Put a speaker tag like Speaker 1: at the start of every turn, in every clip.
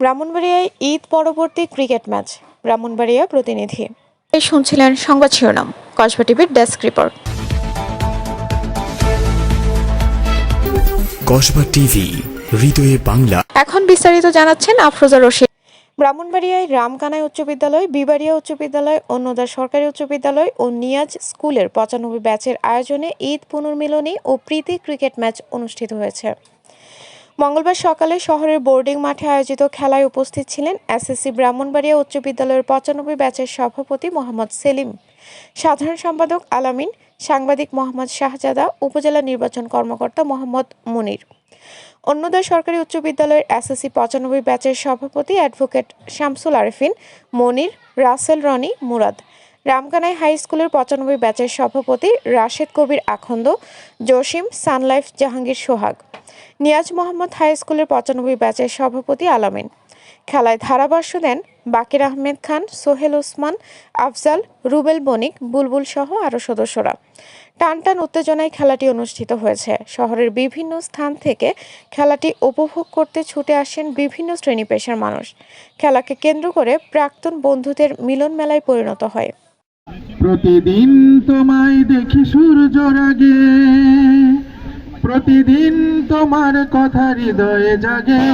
Speaker 1: ব্রাহ্মণবাড়িয়ায় ঈদ পরবর্তী cricket match Brahmanbaria প্রতিনিধি। এই শুনছিলেন সংবাদ শিরোনাম কসবা টিভির ডেস্ক রিপোর্ট।
Speaker 2: কসবা টিভি হৃদয়ে বাংলা।
Speaker 1: এখন বিস্তারিত জানাচ্ছেন আফরোজা রশিদ। ব্রাহ্মণবাড়িয়ায় রামকানাই উচ্চ বিদ্যালয় বিবাড়িয়া উচ্চ বিদ্যালয় অন্যদা সরকারি উচ্চ বিদ্যালয় ও নিয়াজ স্কুলের পঁচানব্বই ব্যাচের আয়োজনে ঈদ পুনর্মিলনী ও প্রীতি ক্রিকেট ম্যাচ অনুষ্ঠিত হয়েছে। মঙ্গলবার সকালে শহরের বোর্ডিং মাঠে আয়োজিত খেলায় উপস্থিত ছিলেন এসএসসি ব্রাহ্মণবাড়িয়া উচ্চ বিদ্যালয়ের পঁচানব্বই ব্যাচের সভাপতি মোহাম্মদ সেলিম। সাধারণ সম্পাদক আলামিন, সাংবাদিক মোহাম্মদ শাহজাদা, উপজেলা নির্বাচন কর্মকর্তা মোহাম্মদ মুনির। অন্যদা সরকারি উচ্চ বিদ্যালয়ের এসএসসি পঁচানব্বই ব্যাচের সভাপতি অ্যাডভোকেট শামসুল আরেফিন, মনির, রাসেল রনি, মুরাদ। রামকানাই হাই স্কুলের পঁচানব্বই ব্যাচের সভাপতি রাশেদ কবির আখন্দ, জসিম সানলাইফ জাহাঙ্গীর সোহাগ, নিয়াজ মোহাম্মদ হাই স্কুলের পঁচানব্বই ব্যাচের সভাপতি আলামিন। খেলায় ধারাভাষ্য দেন বাকির আহমেদ খান, সোহেল ওসমান, আফজাল, রুবেল বণিক, বুলবুল সহ আরও সদস্যরা। টানটান উত্তেজনায় খেলাটি অনুষ্ঠিত হয়েছে। শহরের বিভিন্ন স্থান থেকে খেলাটি উপভোগ করতে ছুটে আসেন বিভিন্ন শ্রেণি পেশার মানুষ। খেলাকে কেন্দ্র করে প্রাক্তন বন্ধুদের মিলন মেলায় পরিণত হয়।
Speaker 3: প্রতিদিন তোমায় দেখি সূর্যর আগে প্রতিদিন তোমার কথা হৃদয়ে জাগে,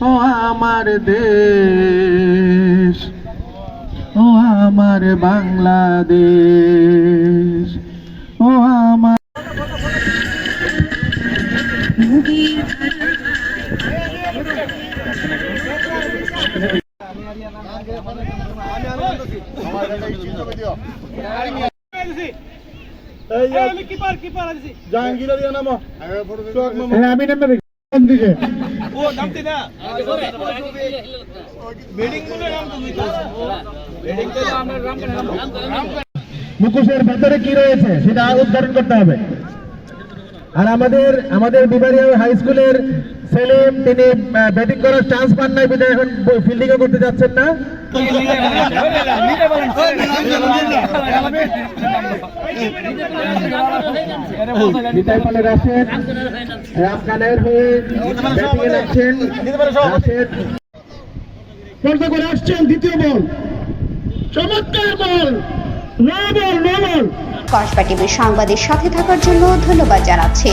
Speaker 3: ও আমার দেশ, ও আমার বাংলাদেশ, ও আমার আমি দিকে মুখোশের ভেতরে কি রয়েছে সেটা উদ্ধারণ করতে হবে। আর আমাদের আমাদের বিবারিয়া হাই স্কুলের সেলিম তিনি ব্যাটিং করার চান্স পান নাই বিধায় এখন ফিল্ডিং করতে যাচ্ছেন না। হয়ে করে আসছেন দ্বিতীয় বল। চমৎকার ball. No ball no ball.
Speaker 4: Kasba টিভির সংবাদের সাথে থাকার জন্য ধন্যবাদ জানাচ্ছি।